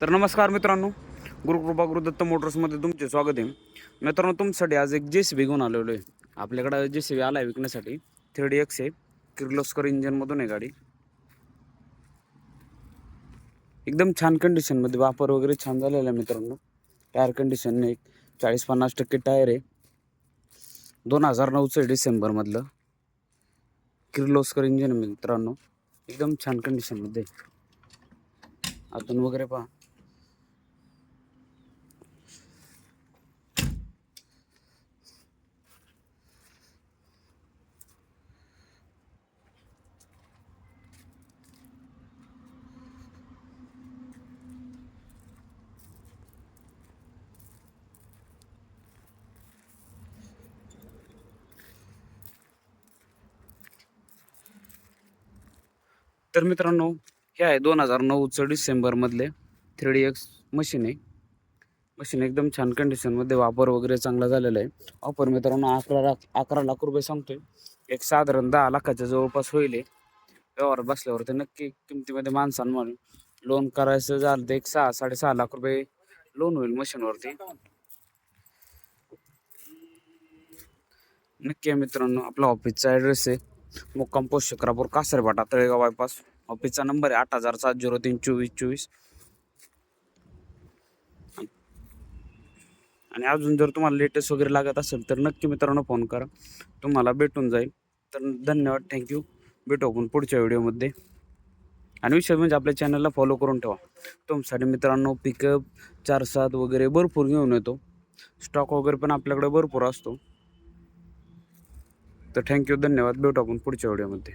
तर नमस्कार मित्रांनो गुरुकृपा गुरुदत्त मोटर्समध्ये तुमचे स्वागत आहे. मित्रांनो तुमच्यासाठी आज एक जे सी बी घेऊन आलेलो आहे. आपल्याकडं जे सी बी आला आहे विकण्यासाठी. थ्री एक्स आहे किर्लोस्कर इंजनमधून आहे गाडी. एकदम छान कंडिशनमध्ये वापर वगैरे छान झालेला आहे मित्रांनो. टायर कंडिशन एक चाळीस पन्नास टक्के टायर आहे. दोन हजार नऊचं आहे डिसेंबरमधलं किर्लोस्कर इंजन मित्रांनो. एकदम छान कंडिशनमध्ये अजून वगैरे पहा. तर मित्रांनो हे आहे दोन हजार नऊचं डिसेंबरमधले थ्री डी एक्स मशीन आहे. मशीन एकदम छान कंडिशनमध्ये वापर वगैरे चांगला झालेला आहे. ऑफर मित्रांनो अकरा लाख अकरा लाख रुपये सांगतोय. एक साधारण दहा लाखाच्या जवळपास होईल व्यवहार बसल्यावर ते नक्की किमतीमध्ये माणसान म्हणून लोन करायचं झालं तर एक सहा साडेसहा लाख रुपये लोन होईल मशीनवरती. नक्की आहे मित्रांनो आपला ऑफिसचा ॲड्रेस आहे. मुक्काम पोस्ट शिक्रापूर कासरभाटा तळेगाव बायपास ऑफिसचा नंबर आहे आठ हजार सात झिरो तीन चोवीस चोवीस. आणि अजून जर तुम्हाला लेटेस्ट वगैरे लागत असेल तर नक्की मित्रांनो फोन करा. तुम्हाला भेटून जाईल. तर धन्यवाद थँक्यू भेटू आपण पुढच्या व्हिडिओमध्ये आणि विशेष म्हणजे आपल्या चॅनलला फॉलो करून ठेवा. तुमच्यासाठी मित्रांनो पिकअप चार सात वगैरे भरपूर घेऊन येतो. स्टॉक वगैरे पण आपल्याकडे भरपूर असतो. तर थँक्यू धन्यवाद. भेटू आपण पुढच्या व्हिडिओमध्ये